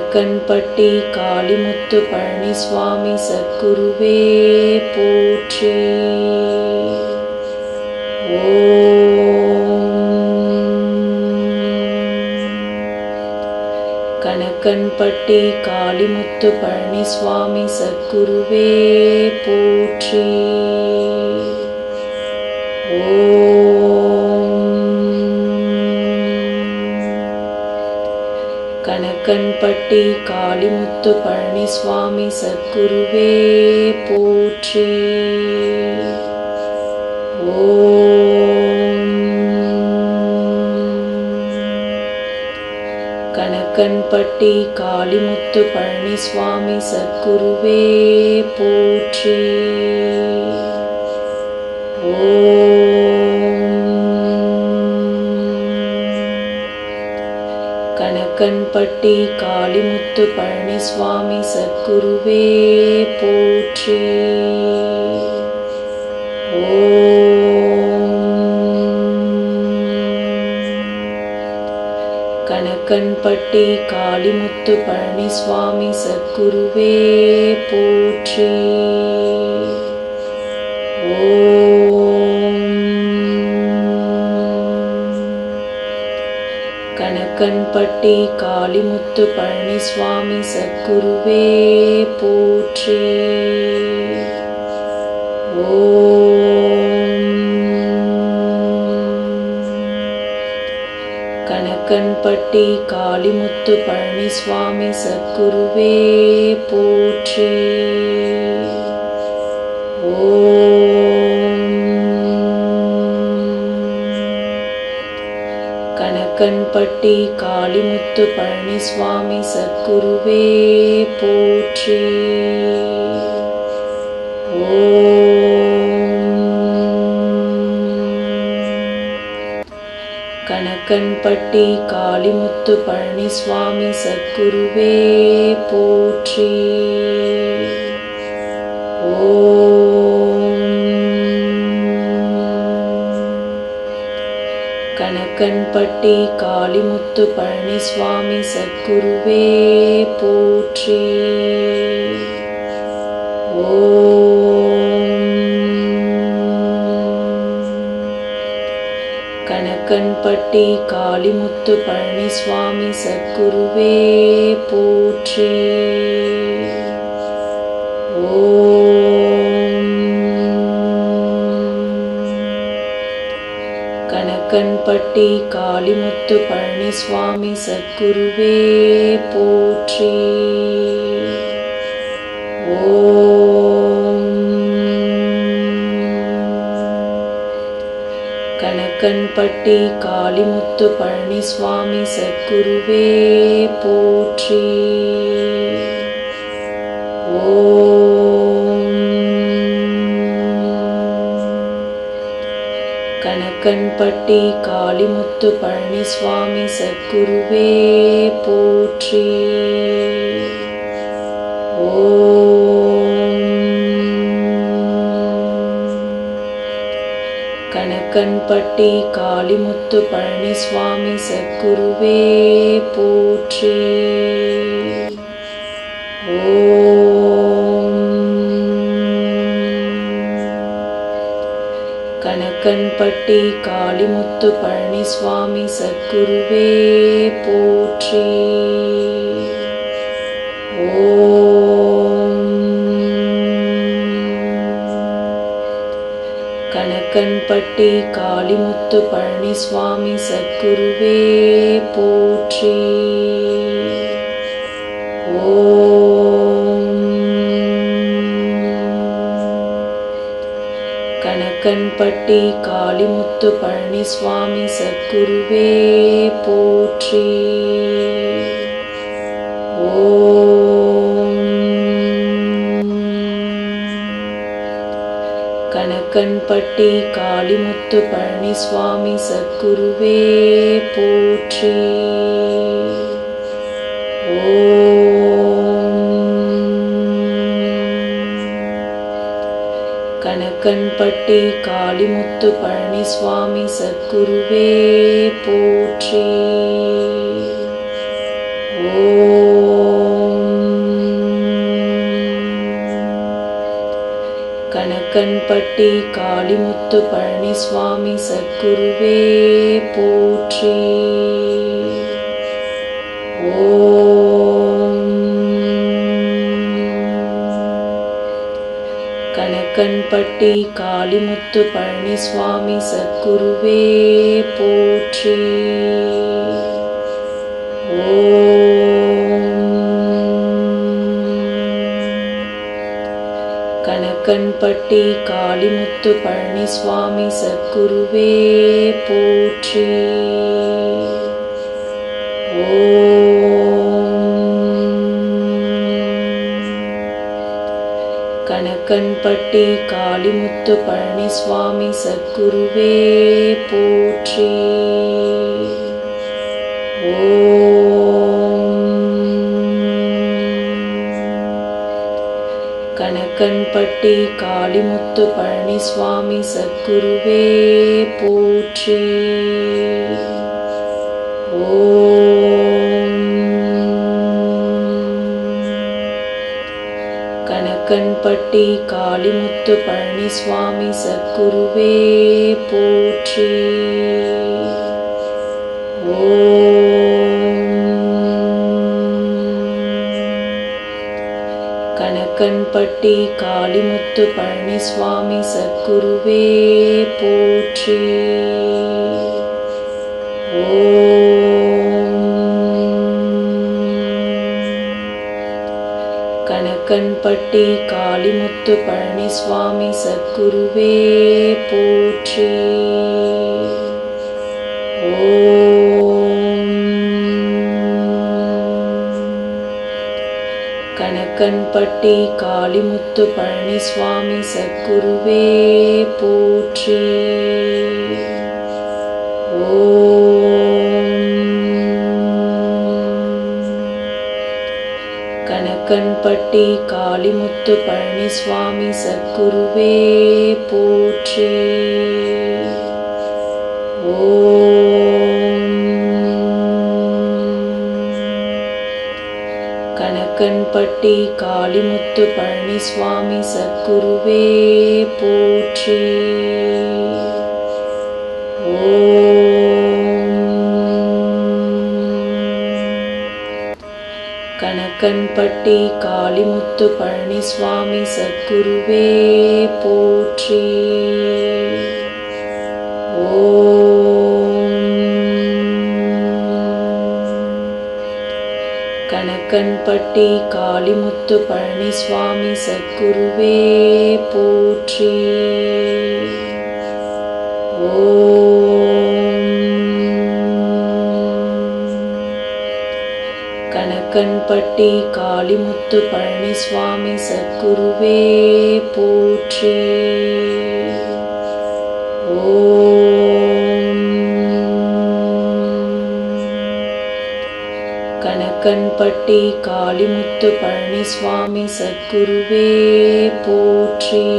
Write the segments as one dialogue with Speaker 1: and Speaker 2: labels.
Speaker 1: கணக்கன்பட்டி காளிமுத்து பழனிசுவாமி சத்குருவே போற்றி. ஓம். கணக்கன்பட்டி காளிமுத்து பழனிசுவாமி சத்குருவே போற்றி. ஓ கண்பட்டி காளிமுத்து பழனிசுவாமி சத்குருவே போற்றி. ஓம். கணக்கன்பட்டி காளிமுத்து பழனிசுவாமி சத்குருவே போற்றி. ஓ கண்பட்டி காளிமுத்து பழனிசுவாமி சத்குருவே போற்றி. கணக்கன்பட்டி காளிமுத்து பழனிசுவாமி சத்குருவே போற்றி. ஓ கண்பட்டி காளிமுத்து பழனிசுவாமி சத்குருவே போற்றே. கணக்கன்பட்டி காளிமுத்து பழனிசுவாமி சத்குருவே போற்றே. ஓ கண்பட்டி காளிமுத்து பழனிசுவாமி சத்குருவே போற்றி. கணக்கன்பட்டி காளிமுத்து பழனிசுவாமி சத்குருவே போற்றி. கண்பட்டி காளிமுத்து பழனிசுவாமி சத்குருவே போற்றி. ஓம். கணக்கன்பட்டி காளிமுத்து பழனிசுவாமி சத்குருவே போற்றி. ஓம். கணக்கன்பட்டி காளிமுத்து பழனிசுவாமி சத்குருவே போற்றி. ஓம். கணக்கன்பட்டி காளிமுத்து பழனிசுவாமி சத்குருவே போற்றி. ஓம். கண்பட்டி காளிமுத்து பழனிசுவாமி சத்குருவே போற்றி. ஓம். கணக்கன்பட்டி காளிமுத்து பழனிசுவாமி சத்குருவே போற்றி. ஓ கண்பட்டி காளிமுத்து பழனிசுவாமி சத்குருவே போற்றி. ஓம். கணக்கன்பட்டி காளிமுத்து பழனிசுவாமி சத்குருவே போற்றி. ஓம். கணக்கன்பட்டி காளிமுத்து பழனிசுவாமி சத்குருவே போற்றி. ஓம். கணக்கன்பட்டி காளிமுத்து பழனிசுவாமி சத்குருவே போற்றி. ஓம். கண்பட்டி காளிமுத்து பழனி சுவாமி சத்குருவே போற்றி. கணக்கன்பட்டி காளிமுத்து பழனி சுவாமி சத்குருவே போற்றி. கண்பட்டி காளிமுத்து பழனிசுவாமி சத்குருவே போற்றி. ஓம். கணக்கன்பட்டி காளிமுத்து பழனிசுவாமி சத்குருவே போற்றி. ஓ கணக்கன்பட்டி காளிமுத்து பழனிசுவாமி சத்குருவே போற்றி கணக்கன்பட்டி காளிமுத்து பழனிசுவாமி சத்குருவே போற்றி ஓம் கண்பட்டி காளிமுத்து பழனிசுவாமி சத்குருவே போற்றி. கணக்கன்பட்டி காளிமுத்து பழனிசுவாமி சத்குருவே போற்றி. ஓ கண்பட்டி காளிமுத்து பழனிசுவாமி சத்குருவே போற்றி. ஓம். கணக்கன்பட்டி காளிமுத்து பழனிசுவாமி சத்குருவே போற்றி. ஓம். கண்பட்டி காளிமுத்து பழனிசுவாமி சத்குருவே போற்றே. ஓம். கணக்கன்பட்டி காளிமுத்து பழனிசுவாமி சத்குருவே போற்றே. ஓம். கண்பட்டி காளிமுத்து பழனிசுவாமி சத்குருவே போற்றி. ஓம். கணக்கன்பட்டி காளிமுத்து பழனிசுவாமி சத்குருவே போற்றி. ஓம். கண்பட்டி காளிமுத்து பழனிசுவாமி சத்குருவே போற்றி. ஓம். கணக்கன்பட்டி காளிமுத்து பழனிசுவாமி சத்குருவே போற்றி.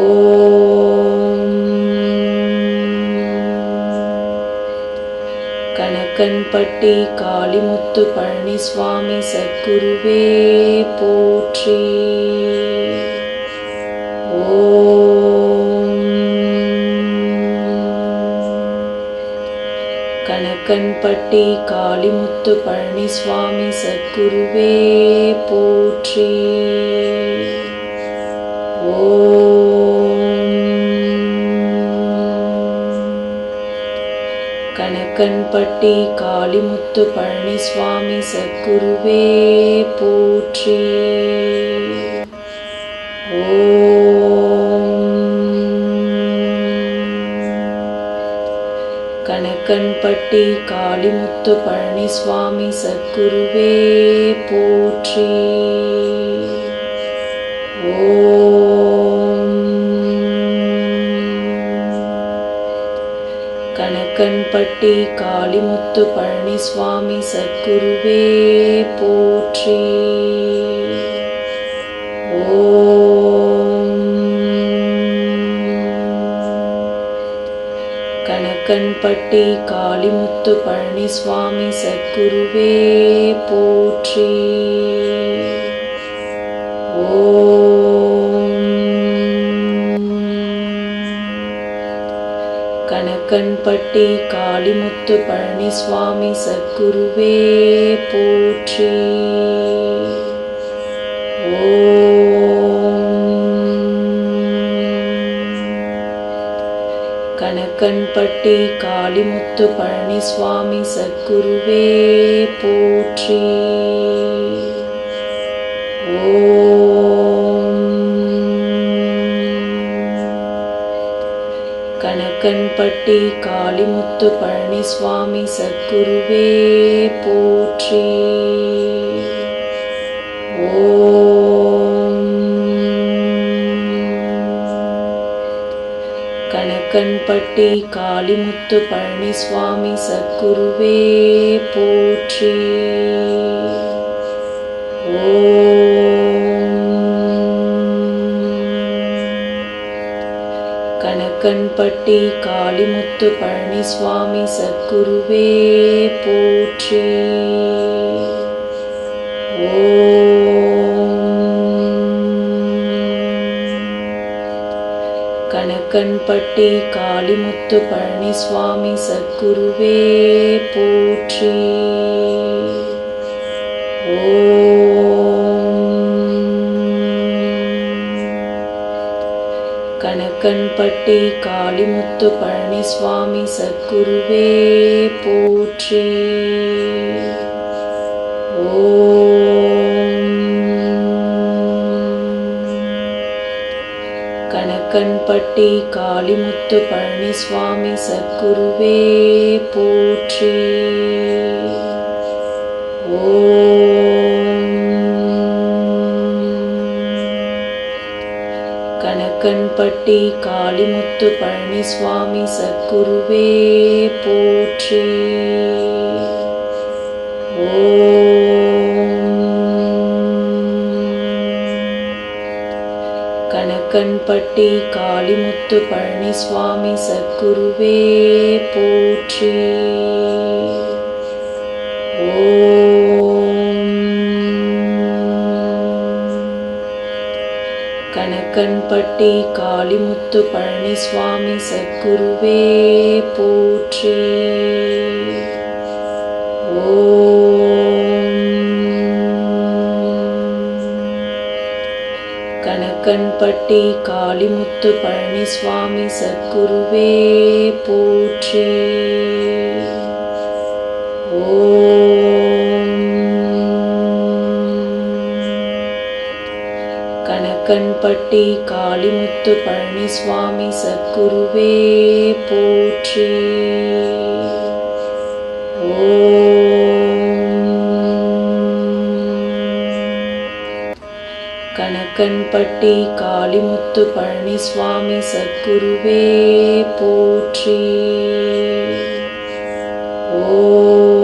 Speaker 1: ஓம். கண்பட்டி காளிமுத்து பழனிசுவாமி சத்குருவே போற்றி. ஓம். கணக்கன்பட்டி காளிமுத்து பழனிசுவாமி சத்குருவே போற்றி. ஓம். கணக்கன்பட்டி காளிமுத்து பழனிசுவாமி சத்குருவே போற்றி. கணக்கன்பட்டி காளிமுத்து பழனிசுவாமி சத்குருவே போற்றி. ஓ கண்பட்டி காளிமுத்து பழனிசுவாமி சத்குருவே போற்றி. ஓம். கணக்கன்பட்டி காளிமுத்து பழனிசுவாமி சத்குருவே போற்றி. ஓம். கண்பட்டி காளிமுத்து பழனிசுவாமி சத்குருவே போற்றி. ஓம். கணக்கன்பட்டி காளிமுத்து பழனிசுவாமி சத்குருவே போற்றி. ஓ கண்பட்டி காளிமுத்து பழனிசுவாமி சத்குருவே போற்றி. ஓம். கணக்கன்பட்டி காளிமுத்து பழனிசுவாமி சத்குருவே போற்றி. ஓம். கண்பட்டி காளிமுத்து பழனிசுவாமி சத்குருவே போற்றி. கணக்கன்பட்டி காளிமுத்து பழனிசுவாமி சத்குருவே போற்றி. ஓ கண்பட்டி காளிமுத்து பழனிசுவாமி சத்குருவே போற்றி. கணக்கன்பட்டி காளிமுத்து பழனிசுவாமி சத்குருவே போற்றி. ஓ கண்பட்டி காளிமுத்து பழனிசுவாமி சத்குருவே போற்றி. கணக்கன்பட்டி காளிமுத்து பழனிசுவாமி சத்குருவே போற்றி. ஓ கண்பட்டி காளிமுத்து பழனிசுவாமி சத்குருவே போற்றி. ஓம். கணக்கன்பட்டி காளிமுத்து பழனிசுவாமி சத்குருவே போற்றி. ஓ கண்பட்டி காளிமுத்து பழனிசுவாமி சத்குருவே போற்றி. கணக்கன்பட்டி காளிமுத்து பழனிசுவாமி சத்குருவே போற்றி. ஓ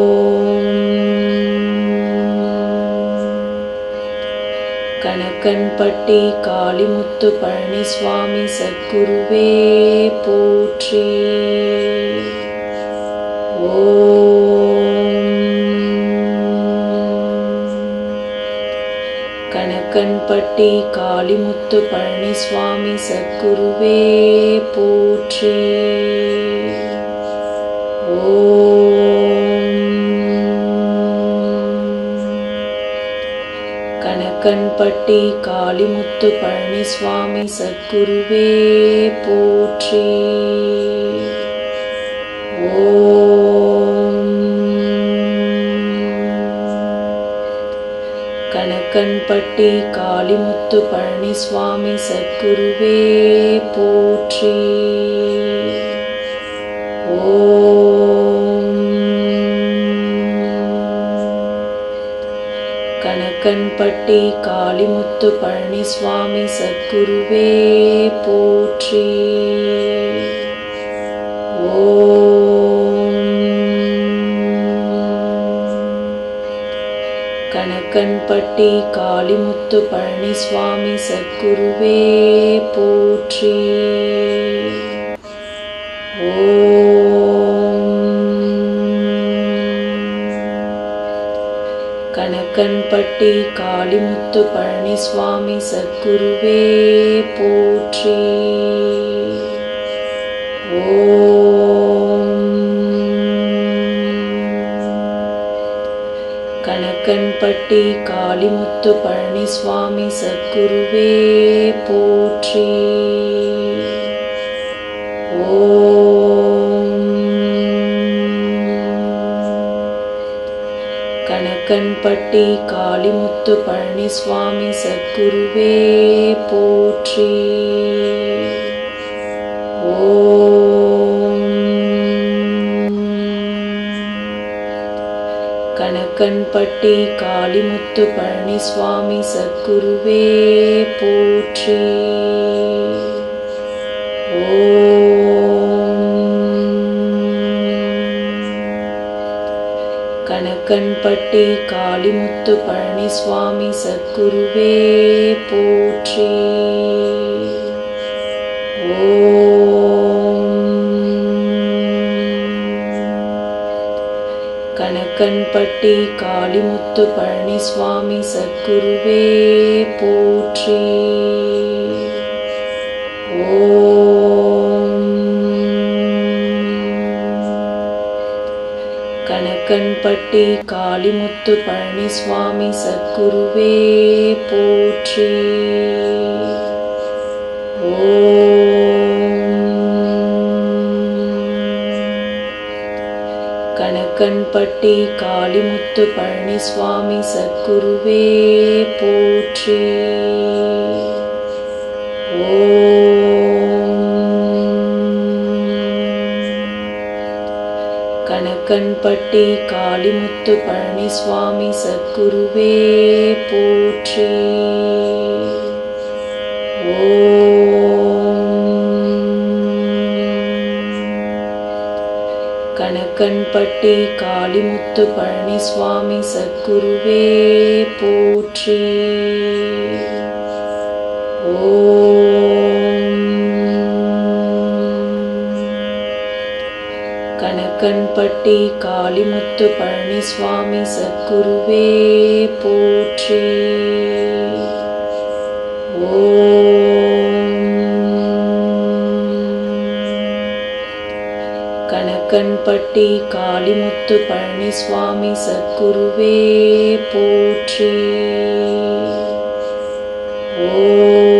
Speaker 1: கண்பட்டி காளிமுத்து பழனிசுவாமி சத்குருவே போற்றி. கணக்கன்பட்டி காளிமுத்து பழனிசுவாமி சத்குருவே போற்றி. ஓ கண்பட்டி காளிமுத்து பழனிசுவாமி சத்குருவே போற்றி. ஓம். கணக்கன்பட்டி காளிமுத்து பழனிசுவாமி சத்குருவே போற்றி. ஓம். கண்பட்டி காளிமுத்து பழனிசுவாமி சத்குருவே போற்றி. கணக்கன்பட்டி காளிமுத்து பழனிசுவாமி சத்குருவே போற்றி. ஓ கணக்கன்பட்டி காளிமுத்து பழனிசுவாமி சத்குருவே போற்றி. ஓம். கணக்கன்பட்டி காளிமுத்து பழனிசுவாமி சத்குருவே போற்றி. கண்பட்டி காளிமுத்து பழனிசுவாமி சத்குருவே போற்றி. ஓம். கணக்கன்பட்டி காளிமுத்து பழனிசுவாமி சத்குருவே போற்றி. ஓம். கண்பட்டி காளிமுத்து பழனிசுவாமி சத்குருவே போற்றி. கணக்கன்பட்டி காளிமுத்து பழனிசுவாமி சத்குருவே போற்றி. ஓ கண்பட்டி காளிமுத்து பழனிசுவாமி சத்குருவே போற்றி. கணக்கன்பட்டி காளிமுத்து பழனிசுவாமி சத்குருவே போற்றி. ஓ கண்பட்டி காளிமுத்து பழனிசுவாமி சத்குருவே போற்றி. ஓம். கணக்கன்பட்டி காளிமுத்து பழனிசுவாமி சத்குருவே போற்றி. ஓ கண்பட்டி காளிமுத்து பழனிசுவாமி சத்குருவே போற்றி. கணக்கன்பட்டி காளிமுத்து பழனிசுவாமி சத்குருவே போற்றி. ஓ